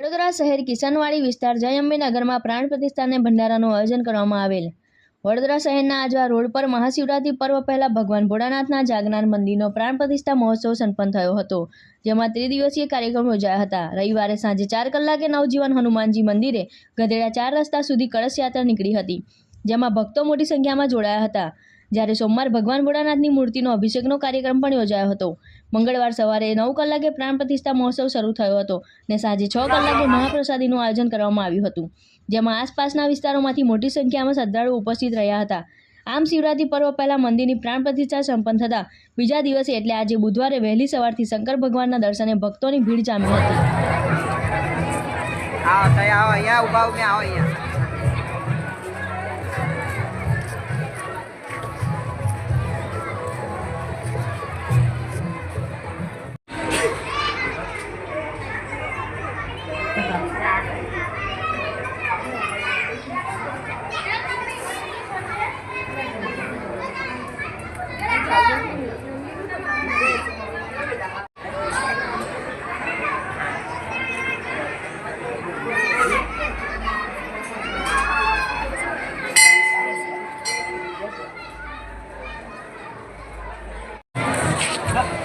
વડોદરા શહેર કિશનવાડી વિસ્તાર જય અંબેનગરમાં પ્રાણ પ્રતિષ્ઠાને ભંડારાનું આયોજન કરવામાં આવેલ. વડોદરા શહેરના આજવા રોડ પર મહાશિવરાત્રિ પર્વ પહેલા ભગવાન ભોળાનાથના જાગનાર મંદિરનો પ્રાણ પ્રતિષ્ઠા મહોત્સવ સંપન્ન થયો હતો. જેમાં ત્રિદિવસીય કાર્યક્રમ યોજાયા હતા. રવિવારે સાંજે ચાર કલાકે નવજીવન હનુમાનજી મંદિરે ગધેડા ચાર રસ્તા સુધી કળશ યાત્રા નીકળી હતી, જેમાં ભક્તો મોટી સંખ્યામાં જોડાયા હતા. જ્યારે સોમવાર ભગવાન ભોળાનાથની મૂર્તિનો અભિષેકનો કાર્યક્રમ પણ યોજાયો હતો. મંગળવાર સવારે નવ કલાકે પ્રાણ પ્રતિષ્ઠા મહોત્સવ શરૂ થયો હતો ને સાંજે છ કલાકે મહાપ્રસાદીનું આયોજન કરવામાં આવ્યું હતું. જેમાં આસપાસના વિસ્તારોમાંથી મોટી સંખ્યામાં શ્રદ્ધાળુઓ ઉપસ્થિત રહ્યા હતા. આમ શિવરાત્રિ પર્વ પહેલા મંદિરની પ્રાણ પ્રતિષ્ઠા સંપન્ન થતાં બીજા દિવસે એટલે આજે બુધવારે વહેલી સવારથી શંકર ભગવાનના દર્શને ભક્તોની ભીડ જામી હતી. આવો, અહીંયા આવો, અહીંયા. Thank.